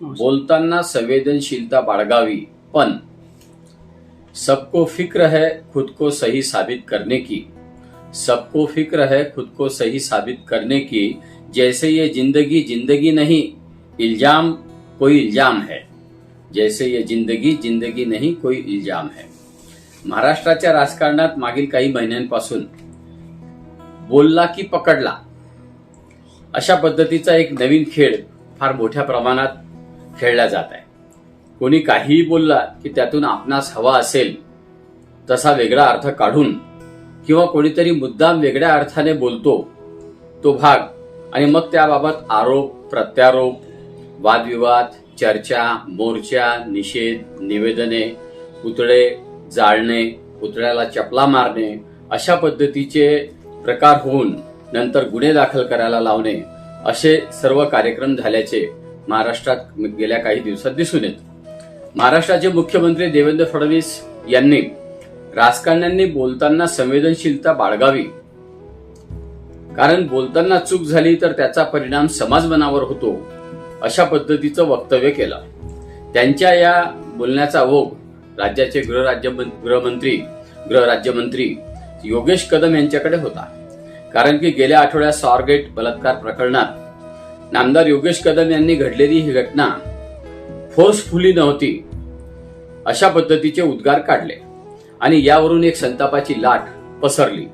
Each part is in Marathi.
बोलताना संवेदनशीलता बाळगावी पण सबको फिक्र है खुद को सही साबित करने की. सबको फिक्र है खुद को सही साबित करने की जैसे ये जिंदगी जिंदगी नहीं इल्जाम कोई इल्जाम है. जैसे ये जिंदगी जिंदगी नहीं कोई इल्जाम है. महाराष्ट्राच्या राजकारणात मागील काही महिन्यांपासून बोलला की पकडला. अशा पद्धतीचा एक नवीन खेळ फार मोठ्या प्रमाणात खेळला जात आहे. कोणी काहीही बोलला की त्यातून आपणास हवा असेल तसा वेगळा अर्थ काढून किंवा कोणीतरी मुद्दाम वेगळ्या अर्थाने बोलतो तो भाग आणि मग त्याबाबत आरोप प्रत्यारोप वादविवाद चर्चा मोर्चा निषेध निवेदने पुतळे जाळणे पुतळ्याला चपला मारणे अशा पद्धतीचे प्रकार होऊन नंतर गुन्हे दाखल करायला लावणे असे सर्व कार्यक्रम झाल्याचे महाराष्ट्रात गेल्या काही दिवसात दिसून येत. महाराष्ट्राचे मुख्यमंत्री देवेंद्र फडणवीस यांनी राजकारण्यांनी बोलताना संवेदनशीलता बाळगावी. कारण बोलताना चूक झाली तर त्याचा परिणाम समाजमनावर होतो अशा पद्धतीचं वक्तव्य केलं. त्यांच्या या बोलण्याचा ओघ राज्याचे गृहराज्य गृहमंत्री गृहराज्यमंत्री योगेश कदम यांच्याकडे होता. कारण की गेल्या आठवड्यात सॉरगेट बलात्कार प्रकरणात नामदार योगेश कदम यांनी घडलेली ही घटना फोर्सफुली नव्हती. अशा पद्धतीचे उद्गार काढले आणि यावरून एक संतापाची लाट पसरली.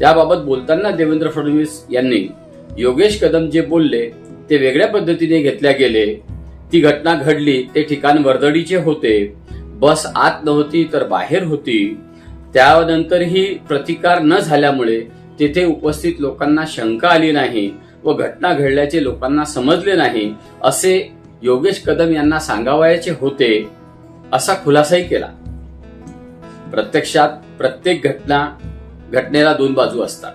त्याबाबत बोलताना देवेंद्र फडणवीस यांनी योगेश कदम जे बोलले ते वेगळ्या पद्धतीने घेतल्या गेले. ती घटना घडली ते ठिकाण वर्दळीचे होते. बस आत नव्हती तर बाहेर होती. त्यानंतरही प्रतिकार न झाल्यामुळे तेथे उपस्थित लोकांना शंका आली नाही. व घटना घडल्याचे लोकांना समजले नाही असे योगेश कदम यांना सांगावयाचे होते असा खुलासाही केला. प्रत्यक्षात प्रत्येक घटना घटनेला दोन बाजू असतात.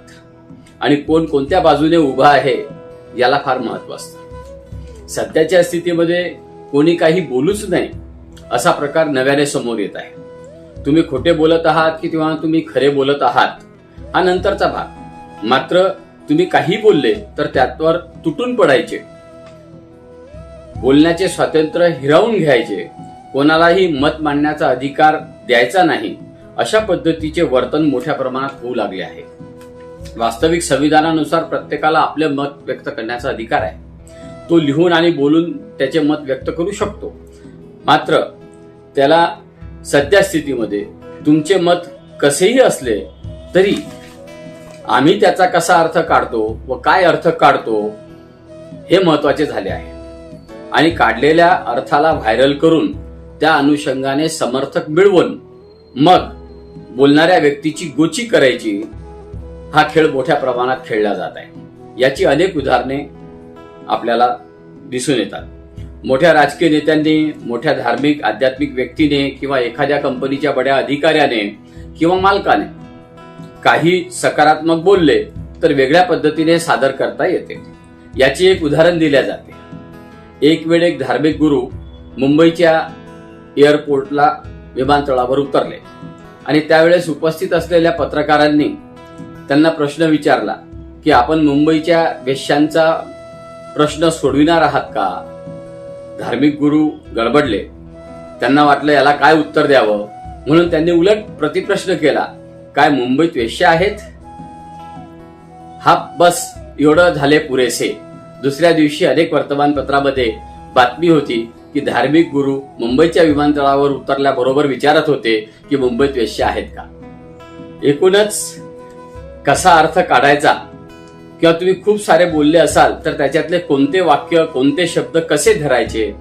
आणि कोण कोणत्या बाजूने उभा आहे याला फार महत्त्व असतं. सध्याच्या स्थितीमध्ये कोणी काही बोलूच नाही असा प्रकार नव्याने समोर येत आहे. तुम्ही खोटे बोलत आहात की किंवा तुम्ही खरे बोलत आहात हा नंतरचा भाग. मात्र तुम्ही काही बोलले तर त्यावर तुटून पडायचे. बोलण्याचे स्वातंत्र्य हिरावून घ्यायचे. कोणालाही मत मांडण्याचा अधिकार द्यायचा नाही. अशा पद्धतीचे वर्तन मोठ्या प्रमाणात होऊ लागले आहे. वास्तविक संविधानानुसार प्रत्येकाला आपले मत व्यक्त करण्याचा अधिकार आहे. तो लिहून आणि बोलून त्याचे मत व्यक्त करू शकतो. मात्र त्याला सध्या स्थितीमध्ये तुमचे मत कसेही असले तरी आम्ही त्याचा कसा अर्थ काढतो व काय अर्थ काढतो हे महत्त्वाचे झाले आहे. आणि काढलेल्या अर्थाला व्हायरल करून त्या अनुषंगाने समर्थक मिळवून मग बोलणाऱ्या व्यक्तीची गोची करायची हा खेळ मोठ्या प्रमाणात खेळला जात आहे. याची अनेक उदाहरणे आपल्याला दिसून येतात. मोठ्या राजकीय नेत्यांनी मोठ्या धार्मिक आध्यात्मिक व्यक्तीने किंवा एखाद्या कंपनीच्या बड्या अधिकाऱ्याने किंवा मालकाने काही सकारात्मक बोलले तर वेगळ्या पद्धतीने सादर करता येते. याचे एक उदाहरण दिल्या जाते. एक वेळ एक धार्मिक गुरु मुंबईच्या एअरपोर्टला विमानतळावर उतरले आणि त्यावेळेस उपस्थित असलेल्या पत्रकारांनी त्यांना प्रश्न विचारला की आपण मुंबईच्या वेश्यांचा प्रश्न सोडविणार आहात का? धार्मिक गुरु गडबडले. त्यांना वाटलं याला काय उत्तर द्यावं? म्हणून त्यांनी उलट प्रतिप्रश्न केला. काय मुंबईत वेश्य आहेत? हा बस एवढं झाले पुरेसे. दुसऱ्या दिवशी अनेक वर्तमानपत्रामध्ये बातमी होती की धार्मिक गुरु मुंबईच्या विमानतळावर उतरल्याबरोबर विचारत होते की मुंबईत वेश्य आहेत का? एकूणच कसा अर्थ काढायचा? किंवा तुम्ही खूप सारे बोलले असाल तर त्याच्यातले कोणते वाक्य कोणते शब्द कसे धरायचे?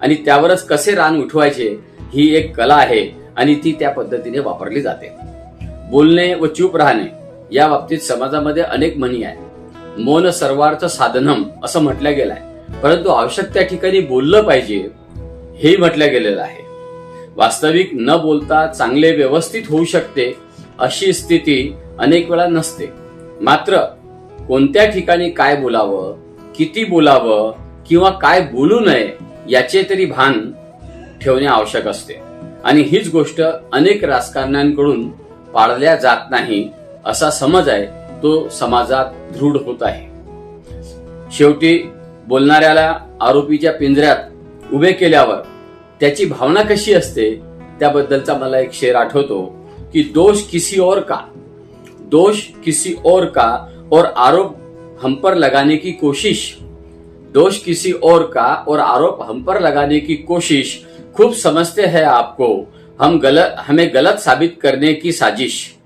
आणि त्यावरच कसे रान उठवायचे? ही एक कला आहे आणि ती त्या पद्धतीने वापरली जाते. बोलणे व चूप राहणे या बाबतीत समाजामध्ये अनेक म्हणी आहेत. मौन सर्वार्थ साधनम असं म्हटलं गेलं आहे परंतु आवश्यक त्या ठिकाणी बोललं पाहिजे हे म्हटलं गेलेलं आहे. वास्तविक न बोलता चांगले व्यवस्थित होऊ शकते अशी स्थिती अनेक वेळा नसते. मात्र कोणत्या ठिकाणी काय बोलावं किती बोलावं किंवा काय बोलू नये याचे तरी भान ठेवणे आवश्यक असते. आणि हीच गोष्ट अनेक राजकारण्यांकडून पाळल्या जात नाही असा समज आहे तो समाजात दृढ होत आहे. शेवटी बोलणाऱ्याला आरोपीच्या पिंजऱ्यात उभे केल्यावर त्याची भावना कशी असते त्याबद्दलचा मला एक शेर आठवतो की दोष किसी और का? दोष किसी और का? और आरोप हम पर लगाने की कोशिश? दोष किसी और का? और आरोप हम पर लगाने की कोशिश? खूब समझते हैं आपको हम गलत हमें गलत साबित करने की साजिश।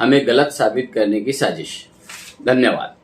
हमें गलत साबित करने की साजिश। धन्यवाद।